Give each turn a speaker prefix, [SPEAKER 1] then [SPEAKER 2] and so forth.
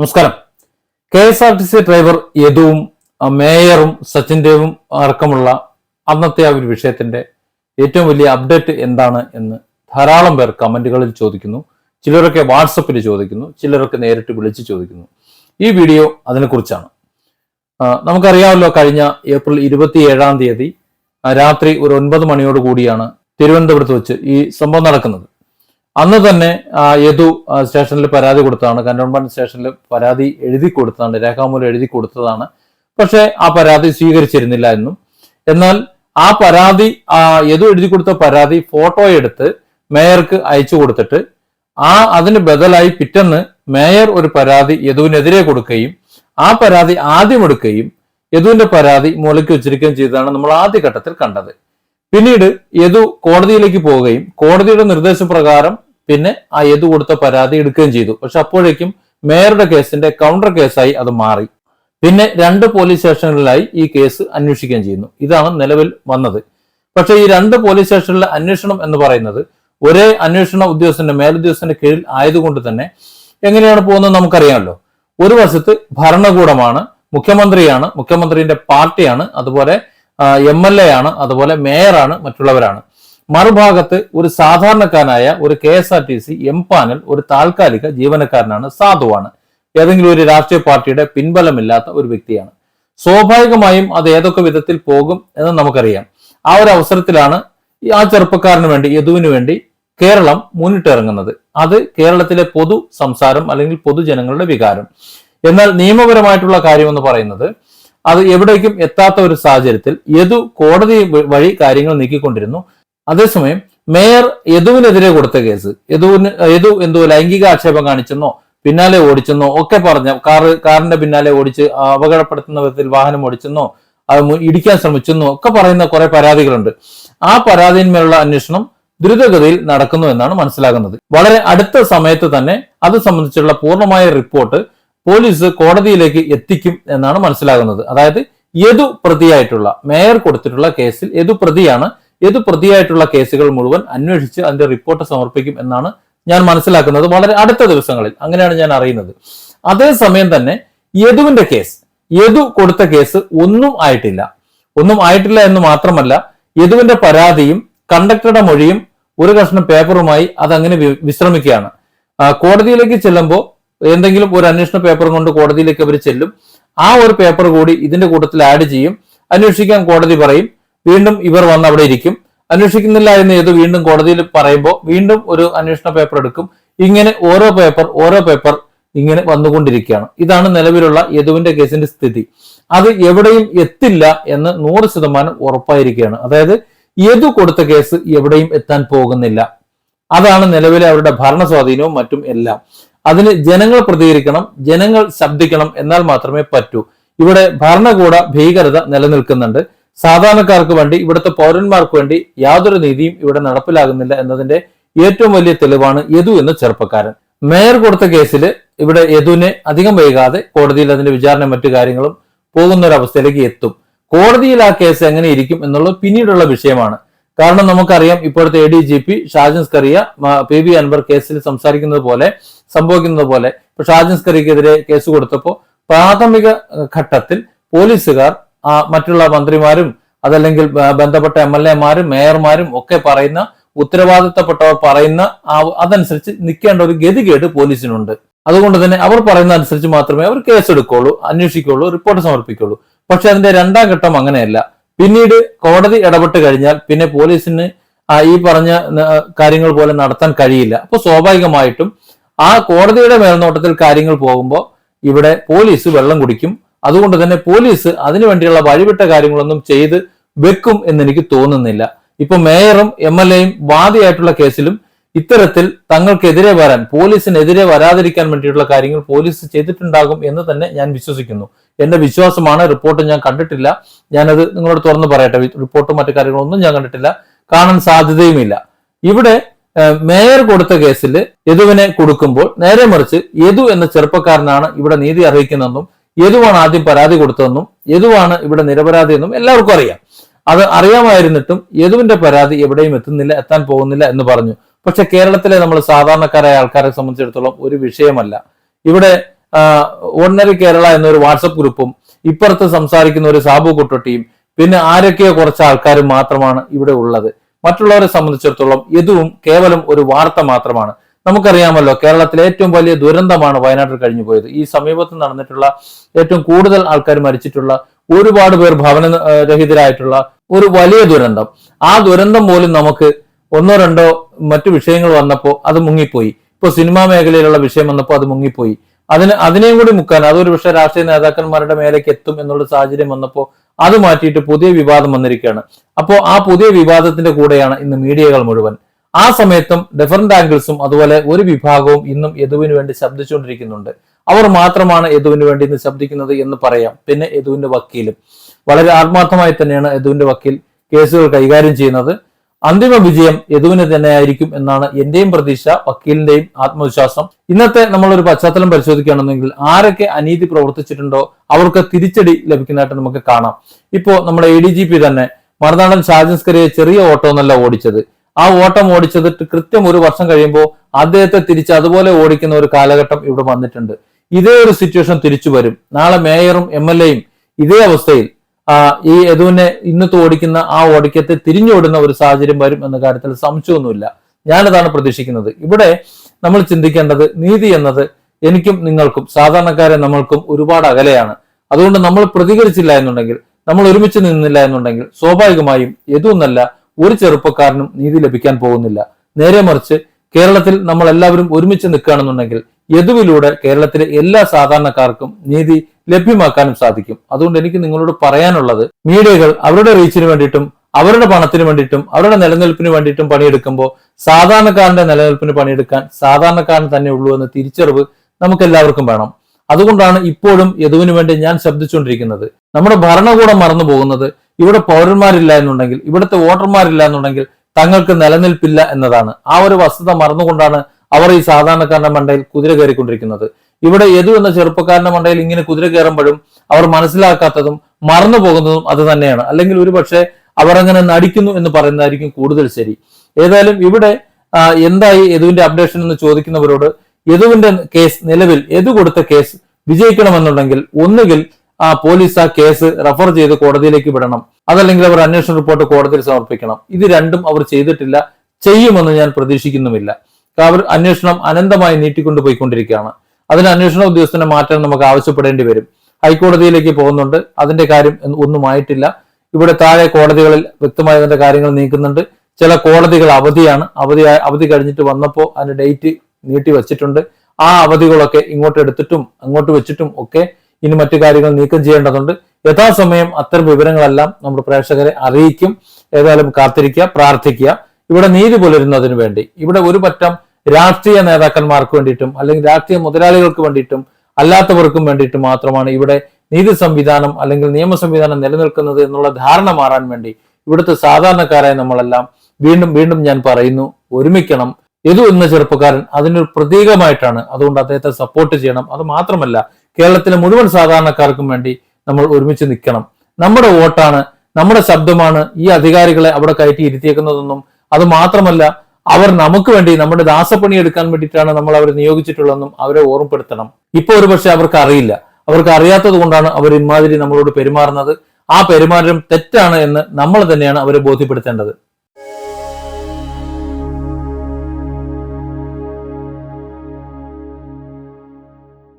[SPEAKER 1] നമസ്കാരം. K S R T C driver യദുവും മേയറും സച്ചിൻ ദേവും അടക്കമുള്ള അന്നത്തെ ആ ഒരു വിഷയത്തിന്റെ ഏറ്റവും വലിയ അപ്ഡേറ്റ് എന്താണ് എന്ന് ധാരാളം പേർ കമന്റുകളിൽ ചോദിക്കുന്നു. ചിലരൊക്കെ വാട്സപ്പിൽ ചോദിക്കുന്നു. ചിലരൊക്കെ നേരിട്ട് വിളിച്ച് ചോദിക്കുന്നു. ഈ വീഡിയോ അതിനെക്കുറിച്ചാണ്. നമുക്കറിയാമല്ലോ കഴിഞ്ഞ ഏപ്രിൽ ഇരുപത്തി ഏഴാം തീയതി രാത്രി ഒരു ഒൻപത് മണിയോട് കൂടിയാണ് തിരുവനന്തപുരത്ത് വെച്ച് ഈ സംഭവം നടക്കുന്നത്. അന്ന് തന്നെ യദു സ്റ്റേഷനിൽ പരാതി കൊടുത്തതാണ്. കന്റോൺമെന്റ് സ്റ്റേഷനിൽ പരാതി എഴുതി കൊടുത്തതാണ്. രേഖാമൂലം എഴുതി കൊടുത്തതാണ്. പക്ഷേ ആ പരാതി സ്വീകരിച്ചിരുന്നില്ല എന്നും. എന്നാൽ ആ പരാതി യദു എഴുതി കൊടുത്ത പരാതി ഫോട്ടോ എടുത്ത് മേയർക്ക് അയച്ചു കൊടുത്തിട്ട് ആ അതിന് ബദലായി പിറ്റെന്ന് മേയർ ഒരു പരാതി യദുവിനെതിരെ കൊടുക്കുകയും ആ പരാതി ആദ്യം എടുക്കുകയും യദുവിന്റെ പരാതി മൂലയ്ക്ക് വെച്ചിരിക്കുകയും ചെയ്തതാണ് നമ്മൾ ആദ്യ ഘട്ടത്തിൽ കണ്ടത്. പിന്നീട് യദു കോടതിയിലേക്ക് പോവുകയും കോടതിയുടെ നിർദ്ദേശപ്രകാരം പിന്നെ ആ യദു കൊടുത്ത പരാതി എടുക്കുകയും ചെയ്തു. പക്ഷെ അപ്പോഴേക്കും മേയറുടെ കേസിന്റെ കൗണ്ടർ കേസായി അത് മാറി. പിന്നെ രണ്ട് പോലീസ് സ്റ്റേഷനുകളിലായി ഈ കേസ് അന്വേഷിക്കുകയും ചെയ്യുന്നു. ഇതാണ് നിലവിൽ വന്നത്. പക്ഷെ ഈ രണ്ട് പോലീസ് സ്റ്റേഷനിലെ അന്വേഷണം എന്ന് പറയുന്നത് ഒരേ അന്വേഷണ ഉദ്യോഗസ്ഥന്റെ മേലുദ്യോഗസ്ഥന്റെ കീഴിൽ ആയതുകൊണ്ട് തന്നെ എങ്ങനെയാണ് പോകുന്നത് നമുക്കറിയാമല്ലോ. ഒരു വശത്ത് ഭരണകൂടമാണ് മുഖ്യമന്ത്രിയാണ് മുഖ്യമന്ത്രിയുടെ പാർട്ടിയാണ് അതുപോലെ എം എൽ എ ആണ് അതുപോലെ മേയറാണ് മറ്റുള്ളവരാണ്. മറുഭാഗത്ത് ഒരു സാധാരണക്കാരനായ ഒരു K S R T C empanel ഒരു താൽക്കാലിക ജീവനക്കാരനാണ് സാധുവാണ്. ഏതെങ്കിലും ഒരു രാഷ്ട്രീയ പാർട്ടിയുടെ പിൻബലമില്ലാത്ത ഒരു വ്യക്തിയാണ്. സ്വാഭാവികമായും അത് ഏതൊക്കെ വിധത്തിൽ പോകും എന്ന് നമുക്കറിയാം. ആ ഒരു അവസരത്തിലാണ് ആ ചെറുപ്പക്കാരന് വേണ്ടി യദുവിന് വേണ്ടി കേരളം മുന്നിട്ടിറങ്ങുന്നത്. അത് കേരളത്തിലെ പൊതു സംസാരം അല്ലെങ്കിൽ പൊതുജനങ്ങളുടെ വികാരം. എന്നാൽ നിയമപരമായിട്ടുള്ള കാര്യം എന്ന് പറയുന്നത് അത് എവിടേക്കും എത്താത്ത ഒരു സാഹചര്യത്തിൽ യദു കോടതി വഴി കാര്യങ്ങൾ നീക്കിക്കൊണ്ടിരുന്നു. അതേസമയം മേയർ യദുവിനെതിരെ കൊടുത്ത കേസ്. യദുവിന് യദു എന്തോ ലൈംഗിക ആക്ഷേപം കാണിച്ചെന്നോ പിന്നാലെ ഓടിച്ചെന്നോ ഒക്കെ പറഞ്ഞ കാറ് കാറിന്റെ പിന്നാലെ ഓടിച്ച് അപകടപ്പെടുത്തുന്ന വിധത്തിൽ വാഹനം ഓടിച്ചെന്നോ അത് ഇടിക്കാൻ ശ്രമിച്ചെന്നോ ഒക്കെ പറയുന്ന കുറെ പരാതികളുണ്ട്. ആ പരാതിന്മേലുള്ള അന്വേഷണം ദ്രുതഗതിയിൽ നടക്കുന്നു എന്നാണ് മനസ്സിലാകുന്നത്. വളരെ അടുത്ത സമയത്ത് തന്നെ അത് സംബന്ധിച്ചുള്ള പൂർണമായ റിപ്പോർട്ട് പോലീസ് കോടതിയിലേക്ക് എത്തിക്കും എന്നാണ് മനസ്സിലാകുന്നത്. അതായത് യതു പ്രതിയായിട്ടുള്ള മേയർ കൊടുത്തിട്ടുള്ള കേസിൽ യതു പ്രതിയാണ് യദു പ്രതിയായിട്ടുള്ള കേസുകൾ മുഴുവൻ അന്വേഷിച്ച് അതിന്റെ റിപ്പോർട്ട് സമർപ്പിക്കും എന്നാണ് ഞാൻ മനസ്സിലാക്കുന്നത് വളരെ അടുത്ത ദിവസങ്ങളിൽ. അങ്ങനെയാണ് ഞാൻ അറിയുന്നത്. അതേസമയം തന്നെ യദുവിന്റെ കേസ് യദു കൊടുത്ത കേസ് ഒന്നും ആയിട്ടില്ല. ഒന്നും ആയിട്ടില്ല എന്ന് മാത്രമല്ല യദുവിന്റെ പരാതിയും കണ്ടക്ടറുടെ മൊഴിയും ഒരു കഷ്ണം പേപ്പറുമായി അതങ്ങനെ വിശ്രമിക്കുകയാണ്. കോടതിയിലേക്ക് ചെല്ലുമ്പോൾ എന്തെങ്കിലും ഒരു അന്വേഷണ പേപ്പറും കൊണ്ട് കോടതിയിലേക്ക് അവർ ചെല്ലും. ആ ഒരു പേപ്പർ കൂടി ഇതിന്റെ കൂട്ടത്തിൽ ആഡ് ചെയ്യും. അന്വേഷിക്കാൻ കോടതി പറയും. വീണ്ടും ഇവർ വന്ന് അവിടെ ഇരിക്കും. അന്വേഷിക്കുന്നില്ല എന്ന് ഏത് വീണ്ടും കോടതിയിൽ പറയുമ്പോൾ വീണ്ടും ഒരു അന്വേഷണ പേപ്പർ എടുക്കും. ഇങ്ങനെ ഓരോ പേപ്പർ ഓരോ പേപ്പർ ഇങ്ങനെ വന്നുകൊണ്ടിരിക്കുകയാണ്. ഇതാണ് നിലവിലുള്ള യദുവിന്റെ കേസിന്റെ സ്ഥിതി. അത് എവിടെയും എത്തില്ല എന്ന് നൂറ് ശതമാനം ഉറപ്പായിരിക്കുകയാണ്. അതായത് യദു കൊടുത്ത കേസ് എവിടെയും എത്താൻ പോകുന്നില്ല. അതാണ് നിലവിലെ അവരുടെ ഭരണ സ്വാധീനവും മറ്റും എല്ലാം. അതിന് ജനങ്ങൾ പ്രതികരിക്കണം ജനങ്ങൾ ശബ്ദിക്കണം എന്നാൽ മാത്രമേ പറ്റൂ. ഇവിടെ ഭരണകൂട ഭീകരത നിലനിൽക്കുന്നുണ്ട്. സാധാരണക്കാർക്ക് വേണ്ടി ഇവിടുത്തെ പൗരന്മാർക്ക് വേണ്ടി യാതൊരു നീതിയും ഇവിടെ നടപ്പിലാകുന്നില്ല എന്നതിന്റെ ഏറ്റവും വലിയ തെളിവാണ് യദു എന്ന ചെറുപ്പക്കാരൻ. മേയർ കൊടുത്ത കേസിൽ ഇവിടെ യദുവിനെ അധികം വൈകാതെ കോടതിയിൽ അതിന്റെ വിചാരണ മറ്റു കാര്യങ്ങളും പോകുന്ന ഒരു അവസ്ഥയിലേക്ക് എത്തും. കോടതിയിൽ ആ കേസ് എങ്ങനെ ഇരിക്കും എന്നുള്ളത് പിന്നീടുള്ള വിഷയമാണ്. കാരണം നമുക്കറിയാം ഇപ്പോഴത്തെ A D G P Shajan Skaria P B Anvar കേസിൽ സംസാരിക്കുന്നത് പോലെ സംഭവിക്കുന്നത് പോലെ. ഇപ്പൊ ഷാജൻ കേസ് കൊടുത്തപ്പോൾ പ്രാഥമിക ഘട്ടത്തിൽ പോലീസുകാർ മറ്റുള്ള മന്ത്രിമാരും അതല്ലെങ്കിൽ ബന്ധപ്പെട്ട എം എൽ എമാരും മേയർമാരും ഒക്കെ പറയുന്ന ഉത്തരവാദിത്തപ്പെട്ടവർ പറയുന്ന അതനുസരിച്ച് നിൽക്കേണ്ട ഒരു ഗതികേട് പോലീസിനുണ്ട്. അതുകൊണ്ട് തന്നെ അവർ പറയുന്ന അനുസരിച്ച് മാത്രമേ അവർ കേസെടുക്കുള്ളൂ അന്വേഷിക്കുള്ളൂ റിപ്പോർട്ട് സമർപ്പിക്കുള്ളൂ പക്ഷെ അതിന്റെ രണ്ടാം ഘട്ടം അങ്ങനെയല്ല. പിന്നീട് കോടതി ഇടപെട്ട് കഴിഞ്ഞാൽ പിന്നെ പോലീസിന് ഈ പറഞ്ഞ കാര്യങ്ങൾ പോലെ നടത്താൻ കഴിയില്ല. അപ്പൊ സ്വാഭാവികമായിട്ടും ആ കോടതിയുടെ മേൽനോട്ടത്തിൽ കാര്യങ്ങൾ പോകുമ്പോൾ ഇവിടെ പോലീസ് വെള്ളം കുടിക്കും. അതുകൊണ്ട് തന്നെ പോലീസ് അതിനു വേണ്ടിയുള്ള വഴിവിട്ട കാര്യങ്ങളൊന്നും ചെയ്ത് വെക്കും എന്ന് എനിക്ക് തോന്നുന്നില്ല. ഇപ്പൊ മേയറും എം എൽ എയും വാദിയായിട്ടുള്ള കേസിലും ഇത്തരത്തിൽ തങ്ങൾക്കെതിരെ വരാൻ പോലീസിനെതിരെ വരാതിരിക്കാൻ വേണ്ടിയിട്ടുള്ള കാര്യങ്ങൾ പോലീസ് ചെയ്തിട്ടുണ്ടാകും എന്ന് തന്നെ ഞാൻ വിശ്വസിക്കുന്നു. എന്റെ വിശ്വാസമാണ് റിപ്പോർട്ട് ഞാൻ കണ്ടിട്ടില്ല. ഞാനത് നിങ്ങളോട് തുറന്നു പറയട്ടെ. റിപ്പോർട്ടും മറ്റു കാര്യങ്ങളൊന്നും ഞാൻ കണ്ടിട്ടില്ല. കാണാൻ സാധ്യതയുമില്ല. ഇവിടെ മേയർ കൊടുത്ത കേസിൽ യദുവിനെ കൊടുക്കുമ്പോൾ നേരെ മറിച്ച് യദു എന്ന ചെറുപ്പക്കാരനാണ് ഇവിടെ നീതി അർഹിക്കുന്നതെന്നും യദുവാണ് ആദ്യം പരാതി കൊടുത്തതെന്നും യദുവാണ് ഇവിടെ നിരപരാധി എന്നും എല്ലാവർക്കും അറിയാം. അത് അറിയാമായിരുന്നിട്ടും യദുവിന്റെ പരാതി എവിടെയും എത്തുന്നില്ല എത്താൻ പോകുന്നില്ല എന്ന് പറഞ്ഞു. പക്ഷെ കേരളത്തിലെ നമ്മൾ സാധാരണക്കാരായ ആൾക്കാരെ സംബന്ധിച്ചിടത്തോളം ഒരു വിഷയമല്ല. ഇവിടെ ഓർഡിനറി കേരള എന്നൊരു വാട്സപ്പ് ഗ്രൂപ്പും ഇപ്പുറത്ത് സംസാരിക്കുന്ന ഒരു സാബു കുട്ടൊട്ടിയും പിന്നെ ആരൊക്കെയോ കുറച്ച് ആൾക്കാരും മാത്രമാണ് ഇവിടെ ഉള്ളത്. മറ്റുള്ളവരെ സംബന്ധിച്ചിടത്തോളം യദുവും കേവലം ഒരു വാർത്ത മാത്രമാണ്. നമുക്കറിയാമല്ലോ കേരളത്തിലെ ഏറ്റവും വലിയ ദുരന്തമാണ് വയനാട്ടിൽ കഴിഞ്ഞു പോയത്. ഈ സമീപത്ത് നടന്നിട്ടുള്ള ഏറ്റവും കൂടുതൽ ആൾക്കാർ മരിച്ചിട്ടുള്ള ഒരുപാട് പേർ ഭവന രഹിതരായിട്ടുള്ള ഒരു വലിയ ദുരന്തം. ആ ദുരന്തം പോലും നമുക്ക് ഒന്നോ രണ്ടോ മറ്റു വിഷയങ്ങൾ വന്നപ്പോൾ അത് മുങ്ങിപ്പോയി. ഇപ്പൊ സിനിമാ മേഖലയിലുള്ള വിഷയം വന്നപ്പോൾ അത് മുങ്ങിപ്പോയി. അതിന് അതിനെയും കൂടി മുക്കാൻ അതൊരു പക്ഷേ രാഷ്ട്രീയ നേതാക്കന്മാരുടെ മേലേക്ക് എത്തും എന്നുള്ള സാഹചര്യം വന്നപ്പോൾ അത് മാറ്റിയിട്ട് പുതിയ വിവാദം വന്നിരിക്കുകയാണ്. അപ്പോൾ ആ പുതിയ വിവാദത്തിന്റെ കൂടെയാണ് ഇന്ന് മീഡിയകൾ മുഴുവൻ. ആ സമയത്തും ഡിഫറന്റ് ആംഗിൾസും അതുപോലെ ഒരു വിഭാഗവും ഇന്നും യദുവിന് വേണ്ടി ശബ്ദിച്ചുകൊണ്ടിരിക്കുന്നുണ്ട്. അവർ മാത്രമാണ് യദുവിന് വേണ്ടി ഇന്ന് ശബ്ദിക്കുന്നത് എന്ന് പറയാം. പിന്നെ യദുവിന്റെ വക്കീലും. വളരെ ആത്മാർത്ഥമായി തന്നെയാണ് യദുവിന്റെ വക്കീൽ കേസുകൾ കൈകാര്യം ചെയ്യുന്നത്. അന്തിമ വിജയം യദുവിന് തന്നെയായിരിക്കും എന്നാണ് എന്റെയും പ്രതീക്ഷ വക്കീലിന്റെയും ആത്മവിശ്വാസം. ഇന്നത്തെ നമ്മളൊരു പശ്ചാത്തലം പരിശോധിക്കുകയാണെന്നെങ്കിൽ ആരൊക്കെ അനീതി പ്രവർത്തിച്ചിട്ടുണ്ടോ അവർക്ക് തിരിച്ചടി ലഭിക്കുന്നതായിട്ട് നമുക്ക് കാണാം. ഇപ്പോ നമ്മുടെ എ ഡി ജി പി തന്നെ മറുനാടൻ ഷാജൻസ്കറിയെ ചെറിയ ഓട്ടോ എന്നല്ല ഓടിച്ചത്. ആ ഓട്ടം ഓടിച്ചത് കൃത്യം ഒരു വർഷം കഴിയുമ്പോൾ അദ്ദേഹത്തെ തിരിച്ച് അതുപോലെ ഓടിക്കുന്ന ഒരു കാലഘട്ടം ഇവിടെ വന്നിട്ടുണ്ട്. ഇതേ ഒരു സിറ്റുവേഷൻ തിരിച്ചു വരും. നാളെ മേയറും എം എൽ എയും ഇതേ അവസ്ഥയിൽ ഈ യദുവിനെ ഇന്നത്തെ ഓടിക്കുന്ന ആ ഓടിക്കത്തെ തിരിഞ്ഞോടുന്ന ഒരു സാഹചര്യം വരും എന്ന കാര്യത്തിൽ സംശയമൊന്നുമില്ല. ഞാനതാണ് പ്രതീക്ഷിക്കുന്നത്. ഇവിടെ നമ്മൾ ചിന്തിക്കേണ്ടത് നീതി എന്നത് എനിക്കും നിങ്ങൾക്കും സാധാരണക്കാരെ നമ്മൾക്കും ഒരുപാട് അകലെയാണ്. അതുകൊണ്ട് നമ്മൾ പ്രതികരിച്ചില്ല എന്നുണ്ടെങ്കിൽ നമ്മൾ ഒരുമിച്ച് നിന്നില്ല എന്നുണ്ടെങ്കിൽ സ്വാഭാവികമായും യദുവെന്നല്ല ഒരു ചെറുപ്പക്കാരനും നീതി ലഭിക്കാൻ പോകുന്നില്ല. നേരെ മറിച്ച് കേരളത്തിൽ നമ്മൾ എല്ലാവരും ഒരുമിച്ച് നിൽക്കുകയാണെന്നുണ്ടെങ്കിൽ യദുവിലൂടെ കേരളത്തിലെ എല്ലാ സാധാരണക്കാർക്കും നീതി ലഭ്യമാക്കാനും സാധിക്കും. അതുകൊണ്ട് എനിക്ക് നിങ്ങളോട് പറയാനുള്ളത് മീഡിയകൾ അവരുടെ റീച്ചിന് വേണ്ടിയിട്ടും അവരുടെ പണത്തിന് വേണ്ടിയിട്ടും അവരുടെ നിലനിൽപ്പിന് വേണ്ടിയിട്ടും പണിയെടുക്കുമ്പോൾ സാധാരണക്കാരന്റെ നിലനിൽപ്പിന് പണിയെടുക്കാൻ സാധാരണക്കാരൻ തന്നെ ഉള്ളൂ എന്ന തിരിച്ചറിവ് നമുക്ക് എല്ലാവർക്കും വേണം. അതുകൊണ്ടാണ് ഇപ്പോഴും യദുവിന് വേണ്ടി ഞാൻ ശബ്ദിച്ചുകൊണ്ടിരിക്കുന്നത്. നമ്മുടെ ഭരണകൂടം മറന്നു പോകുന്നത് ഇവിടെ പൗരന്മാരില്ല എന്നുണ്ടെങ്കിൽ ഇവിടുത്തെ വോട്ടർമാരില്ല എന്നുണ്ടെങ്കിൽ തങ്ങൾക്ക് നിലനിൽപ്പില്ല എന്നതാണ്. ആ ഒരു വസ്തുത മറന്നുകൊണ്ടാണ് അവർ ഈ സാധാരണക്കാരന്റെ മണ്ടയിൽ കുതിര കയറിക്കൊണ്ടിരിക്കുന്നത്. ഇവിടെ എതു എന്ന ചെറുപ്പക്കാരന്റെ മണ്ടയിൽ ഇങ്ങനെ കുതിര കയറുമ്പോഴും അവർ മനസ്സിലാക്കാത്തതും മറന്നു പോകുന്നതും അത് തന്നെയാണ്. അല്ലെങ്കിൽ ഒരു പക്ഷേ അവർ അങ്ങനെ നടിക്കുന്നു എന്ന് പറയുന്നതായിരിക്കും കൂടുതൽ ശരി. ഏതായാലും ഇവിടെ എന്തായി യദുവിന്റെ അപ്ഡേഷൻ എന്ന് ചോദിക്കുന്നവരോട് യദുവിന്റെ കേസ് നിലവിൽ യദു കൊടുത്ത കേസ് വിജയിക്കണമെന്നുണ്ടെങ്കിൽ ഒന്നുകിൽ ആ പോലീസ് ആ കേസ് റഫർ ചെയ്ത് കോടതിയിലേക്ക് വിടണം. അതല്ലെങ്കിൽ അവർ അന്വേഷണ റിപ്പോർട്ട് കോടതിയിൽ സമർപ്പിക്കണം. ഇത് രണ്ടും അവർ ചെയ്തിട്ടില്ല. ചെയ്യുമെന്ന് ഞാൻ പ്രതീക്ഷിക്കുന്നുമില്ല. അവർ അന്വേഷണം അനന്തമായി നീട്ടിക്കൊണ്ടു പോയിക്കൊണ്ടിരിക്കുകയാണ്. അതിന് അന്വേഷണ ഉദ്യോഗസ്ഥനെ മാറ്റാൻ നമുക്ക് ആവശ്യപ്പെടേണ്ടി വരും. ഹൈക്കോടതിയിലേക്ക് പോകുന്നുണ്ട്. അതിന്റെ കാര്യം ഒന്നും ആയിട്ടില്ല. ഇവിടെ താഴെ കോടതികളിൽ വ്യക്തമായ അതിന്റെ കാര്യങ്ങൾ നീക്കുന്നുണ്ട്. ചില കോടതികൾ അവധിയാണ്. അവധി അവധി കഴിഞ്ഞിട്ട് വന്നപ്പോൾ അതിന്റെ ഡേറ്റ് നീട്ടി വച്ചിട്ടുണ്ട്. ആ അവധികളൊക്കെ ഇങ്ങോട്ട് എടുത്തിട്ടും അങ്ങോട്ട് വെച്ചിട്ടും ഒക്കെ ഇനി മറ്റു കാര്യങ്ങൾ നീക്കം ചെയ്യേണ്ടതുണ്ട്. യഥാസമയം അത്തരം വിവരങ്ങളെല്ലാം നമ്മുടെ പ്രേക്ഷകരെ അറിയിക്കും. ഏതായാലും കാത്തിരിക്കുക പ്രാർത്ഥിക്കുക. ഇവിടെ നീതി പുലരുന്നതിന് വേണ്ടി. ഇവിടെ ഒരു പറ്റം രാഷ്ട്രീയ നേതാക്കന്മാർക്ക് വേണ്ടിയിട്ടും അല്ലെങ്കിൽ രാഷ്ട്രീയ മുതലാളികൾക്ക് വേണ്ടിയിട്ടും അല്ലാത്തവർക്കും വേണ്ടിയിട്ട് മാത്രമാണ് ഇവിടെ നീതി സംവിധാനം അല്ലെങ്കിൽ നിയമ സംവിധാനം നിലനിൽക്കുന്നത് എന്നുള്ള ധാരണ മാറാൻ വേണ്ടി ഇവിടുത്തെ സാധാരണക്കാരായ നമ്മളെല്ലാം വീണ്ടും വീണ്ടും ഞാൻ പറയുന്നു ഒരുമിക്കണം. യദു എന്ന ചെറുപ്പക്കാരൻ അതിനൊരു പ്രതീകമായിട്ടാണ് അതുകൊണ്ട് അദ്ദേഹത്തെ സപ്പോർട്ട് ചെയ്യണം. അത് മാത്രമല്ല കേരളത്തിലെ മുഴുവൻ സാധാരണക്കാർക്കും വേണ്ടി നമ്മൾ ഒരുമിച്ച് നിൽക്കണം. നമ്മുടെ വോട്ടാണ് നമ്മുടെ ശബ്ദമാണ് ഈ അധികാരികളെ അവിടെ കയറ്റി ഇരുത്തിയേക്കുന്നതെന്നും അത് മാത്രമല്ല അവർ നമുക്ക് വേണ്ടി നമ്മുടെ ദാസപ്പണി എടുക്കാൻ വേണ്ടിയിട്ടാണ് നമ്മൾ അവരെ നിയോഗിച്ചിട്ടുള്ളതെന്നും അവരെ ഓർമ്മപ്പെടുത്തണം. ഇപ്പൊ ഒരു പക്ഷെ അവർക്ക് അറിയില്ല. അവർക്ക് അറിയാത്തത് കൊണ്ടാണ് അവർ ഇമാതിരി നമ്മളോട് പെരുമാറുന്നത്. ആ പെരുമാറ്റം തെറ്റാണ് എന്ന് നമ്മൾ തന്നെയാണ് അവരെ ബോധ്യപ്പെടുത്തേണ്ടത്.